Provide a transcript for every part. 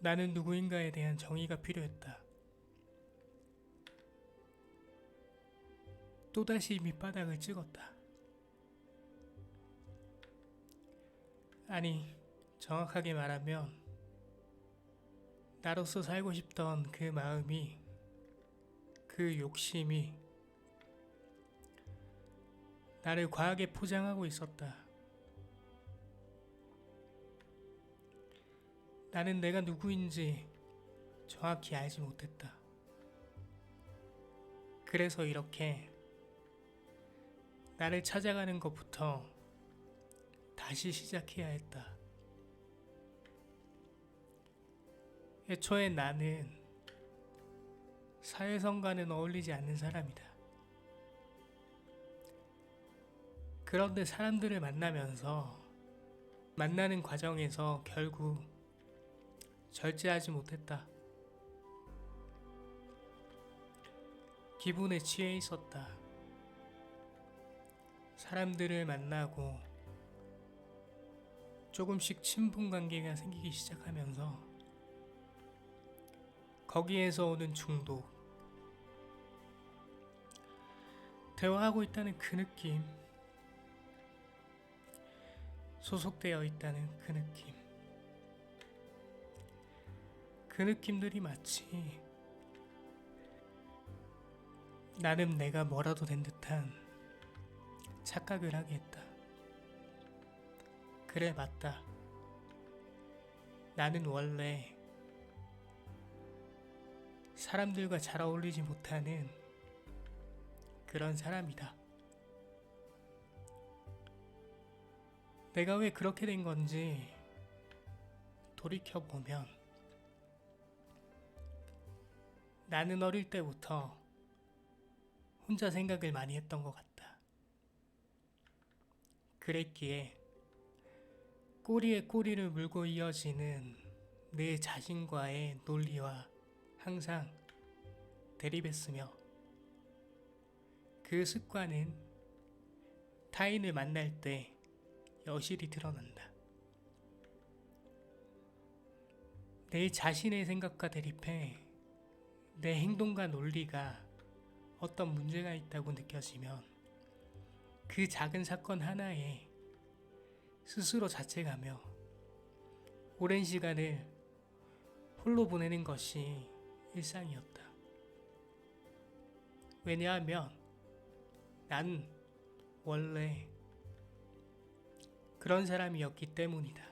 나는 누구인가에 대한 정의가 필요했다. 또다시 밑바닥을 찍었다. 아니, 정확하게 말하면 나로서 살고 싶던 그 마음이 그 욕심이 나를 과하게 포장하고 있었다. 나는 내가 누구인지 정확히 알지 못했다. 그래서 이렇게 나를 찾아가는 것부터 다시 시작해야 했다. 애초에 나는 사회성과는 어울리지 않는 사람이다. 그런데 사람들을 만나면서 만나는 과정에서 결국 절제하지 못했다. 기분에 취해 있었다. 사람들을 만나고 조금씩 친분 관계가 생기기 시작하면서 거기에서 오는 중독. 대화하고 있다는 그 느낌. 소속되어 있다는 그 느낌. 그 느낌들이 마치 나는 내가 뭐라도 된 듯한 착각을 하게 했다. 그래, 맞다. 나는 원래 사람들과 잘 어울리지 못하는 그런 사람이다. 내가 왜 그렇게 된 건지 돌이켜보면 나는 어릴 때부터 혼자 생각을 많이 했던 것 같다. 그랬기에 꼬리에 꼬리를 물고 이어지는 내 자신과의 논리와 항상 대립했으며 그 습관은 타인을 만날 때 여실히 드러난다. 내 자신의 생각과 대립해 내 행동과 논리가 어떤 문제가 있다고 느껴지면 그 작은 사건 하나에 스스로 자책하며 오랜 시간을 홀로 보내는 것이 일상이었다. 왜냐하면 난 원래 그런 사람이었기 때문이다.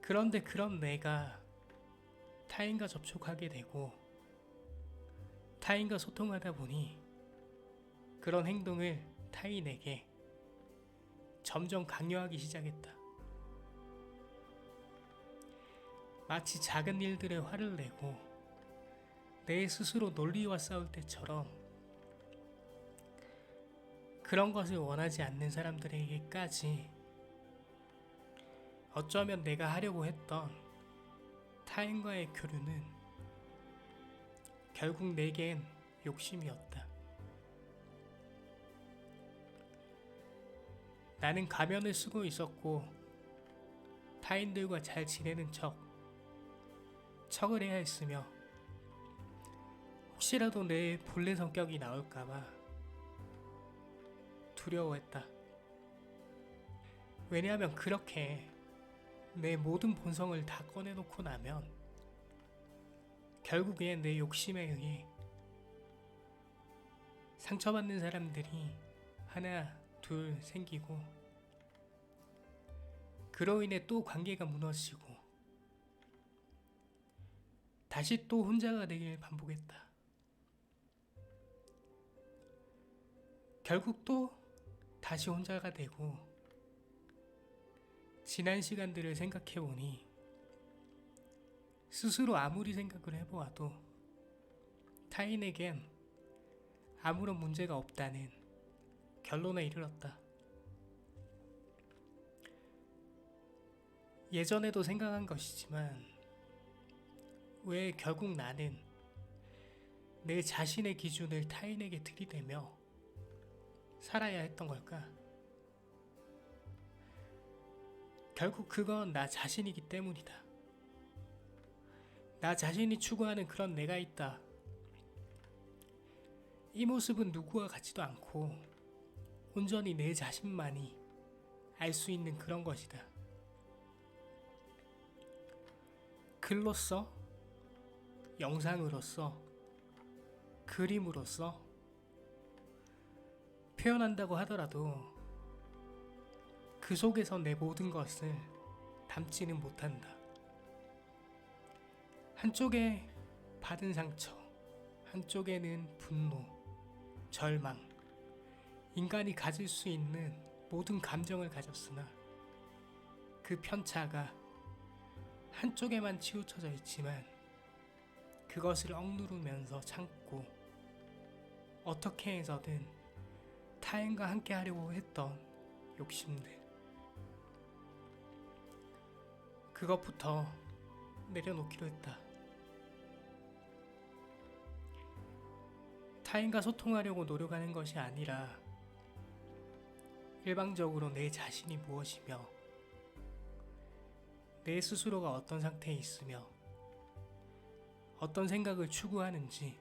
그런데 그런 내가 타인과 접촉하게 되고 타인과 소통하다 보니 그런 행동을 타인에게 점점 강요하기 시작했다. 마치 작은 일들에 화를 내고 내 스스로 논리와 싸울 때처럼 그런 것을 원하지 않는 사람들에게까지 어쩌면 내가 하려고 했던 타인과의 교류는 결국 내겐 욕심이었다. 나는 가면을 쓰고 있었고 타인들과 잘 지내는 척 척을 해야 했으며 혹시라도 내 본래 성격이 나올까봐 두려워했다. 왜냐하면 그렇게 내 모든 본성을 다 꺼내놓고 나면 결국엔 내 욕심에 의해 상처받는 사람들이 하나, 둘 생기고 그로 인해 또 관계가 무너지고 다시 또 혼자가 되길 반복했다. 결국 또 다시 혼자가 되고 지난 시간들을 생각해 보니 스스로 아무리 생각을 해보아도 타인에겐 아무런 문제가 없다는 결론에 이르렀다. 예전에도 생각한 것이지만 왜 결국 나는 내 자신의 기준을 타인에게 들이대며 살아야 했던 걸까? 결국 그건 나 자신이기 때문이다. 나 자신이 추구하는 그런 내가 있다. 이 모습은 누구와 같지도 않고 온전히 내 자신만이 알 수 있는 그런 것이다. 글로써, 영상으로서, 그림으로서 표현한다고 하더라도 그 속에서 내 모든 것을 담지는 못한다. 한쪽에 받은 상처, 한쪽에는 분노, 절망, 인간이 가질 수 있는 모든 감정을 가졌으나 그 편차가 한쪽에만 치우쳐져 있지만 그것을 억누르면서 참고 어떻게 해서든 타인과 함께 하려고 했던 욕심들 그것부터 내려놓기로 했다. 타인과 소통하려고 노력하는 것이 아니라 일방적으로 내 자신이 무엇이며 내 스스로가 어떤 상태에 있으며 어떤 생각을 추구하는지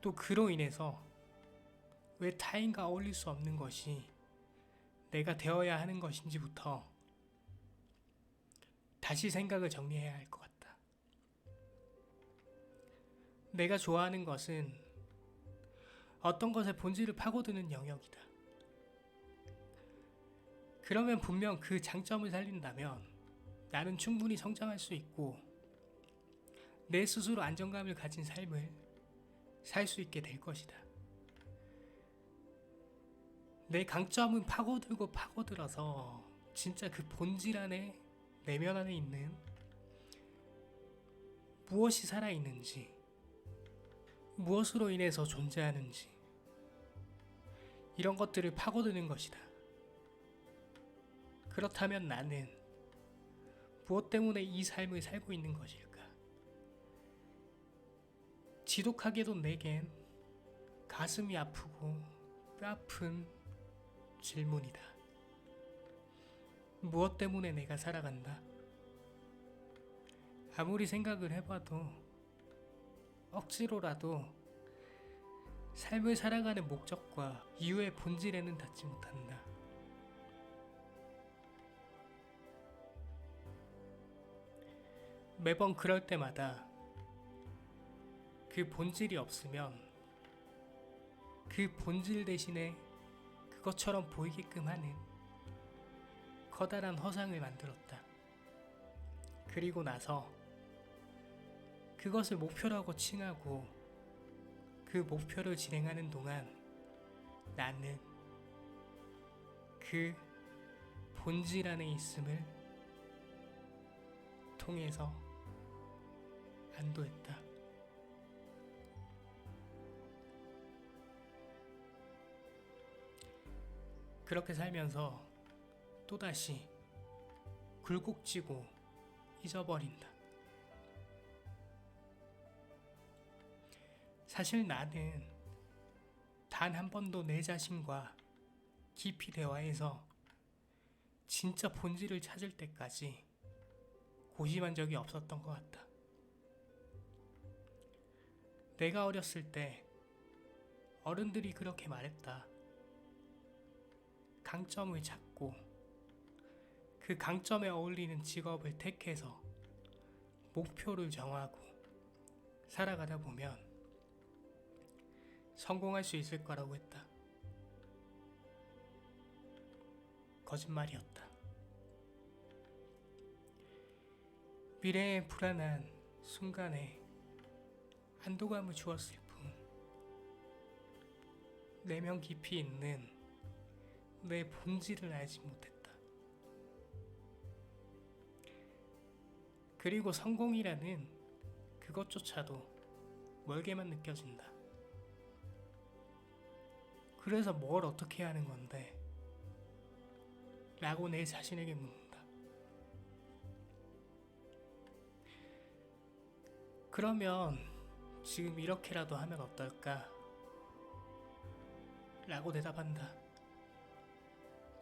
또 그로 인해서 왜 타인과 어울릴 수 없는 것이 내가 되어야 하는 것인지부터 다시 생각을 정리해야 할 것 같다. 내가 좋아하는 것은 어떤 것의 본질을 파고드는 영역이다. 그러면 분명 그 장점을 살린다면 나는 충분히 성장할 수 있고 내 스스로 안정감을 가진 삶을 살 수 있게 될 것이다. 내 강점은 파고들고 파고들어서 진짜 그 본질 안에 내면 안에 있는 무엇이 살아있는지 무엇으로 인해서 존재하는지 이런 것들을 파고드는 것이다. 그렇다면 나는 무엇 때문에 이 삶을 살고 있는 것일까? 지독하게도 내겐 가슴이 아프고 뼈아픈 질문이다. 무엇 때문에 내가 살아간다? 아무리 생각을 해봐도 억지로라도 삶을 살아가는 목적과 이유의 본질에는 닿지 못한다. 매번 그럴 때마다 그 본질이 없으면 그 본질 대신에 그것처럼 보이게끔 하는 커다란 허상을 만들었다. 그리고 나서 그것을 목표라고 칭하고 그 목표를 진행하는 동안 나는 그 본질 안에 있음을 통해서 안도했다. 그렇게 살면서 또다시 굴곡지고 잊어버린다. 사실 나는 단 한 번도 내 자신과 깊이 대화해서 진짜 본질을 찾을 때까지 고심한 적이 없었던 것 같다. 내가 어렸을 때 어른들이 그렇게 말했다. 강점을 찾고 그 강점에 어울리는 직업을 택해서 목표를 정하고 살아가다 보면 성공할 수 있을 거라고 했다. 거짓말이었다. 미래의 불안한 순간에 안도감을 주었을 뿐 내면 깊이 있는 내 본질을 알지 못했다. 그리고 성공이라는 그것조차도 멀게만 느껴진다. 그래서 뭘 어떻게 하는 건데? 라고 내 자신에게 묻는다. 그러면 지금 이렇게라도 하면 어떨까? 라고 대답한다.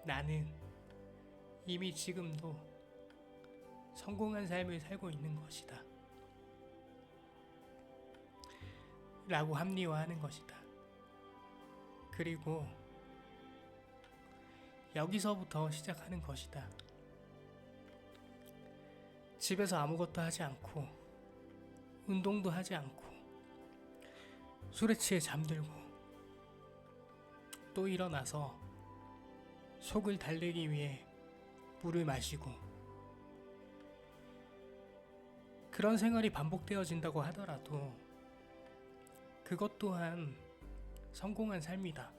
나는 이미 지금도 성공한 삶을 살고 있는 것이다. 라고 합리화하는 것이다. 그리고 여기서부터 시작하는 것이다. 집에서 아무것도 하지 않고, 운동도 하지 않고, 술에 취해 잠들고, 또 일어나서 속을 달래기 위해 물을 마시고, 그런 생활이 반복되어진다고 하더라도, 그것 또한 성공한 삶이다.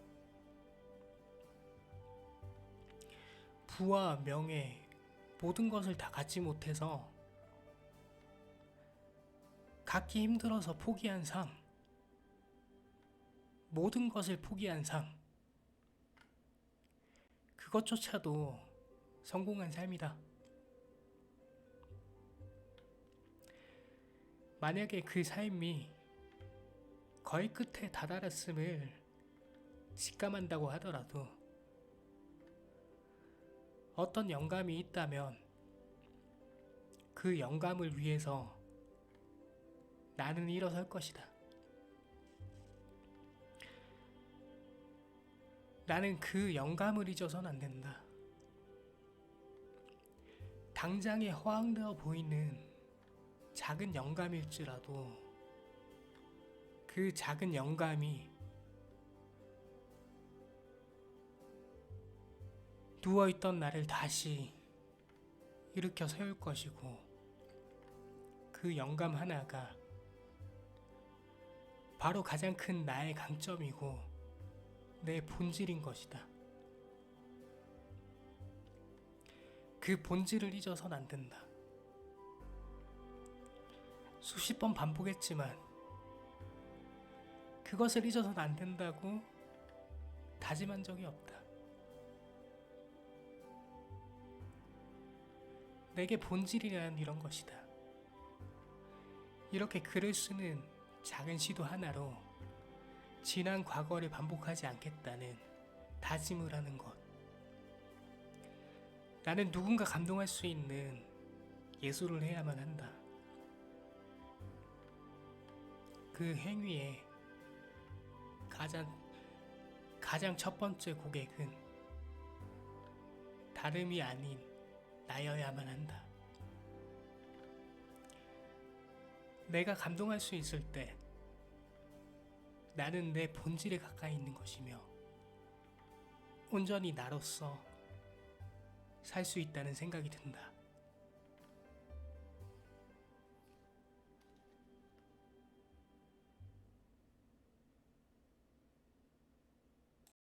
부와 명예, 모든 것을 다 갖지 못해서 갖기 힘들어서 포기한 삶, 모든 것을 포기한 삶, 그것조차도 성공한 삶이다. 만약에 그 삶이 거의 끝에 다다랐음을 직감한다고 하더라도 어떤 영감이 있다면 그 영감을 위해서 나는 일어설 것이다. 나는 그 영감을 잊어서는 안 된다. 당장에 허황되어 보이는 작은 영감일지라도 그 작은 영감이 누워있던 나를 다시 일으켜 세울 것이고 그 영감 하나가 바로 가장 큰 나의 강점이고 내 본질인 것이다. 그 본질을 잊어선 안 된다. 수십 번 반복했지만 그것을 잊어선 안 된다고 다짐한 적이 없다. 내게 본질이란 이런 것이다. 이렇게 글을 쓰는 작은 시도 하나로 지난 과거를 반복하지 않겠다는 다짐을 하는 것. 나는 누군가 감동할 수 있는 예술을 해야만 한다. 그 행위에 가장 가장 첫 번째 고객은 다름이 아닌 나여야만 한다. 내가 감동할 수 있을 때 나는 내 본질에 가까이 있는 것이며 온전히 나로서 살 수 있다는 생각이 든다.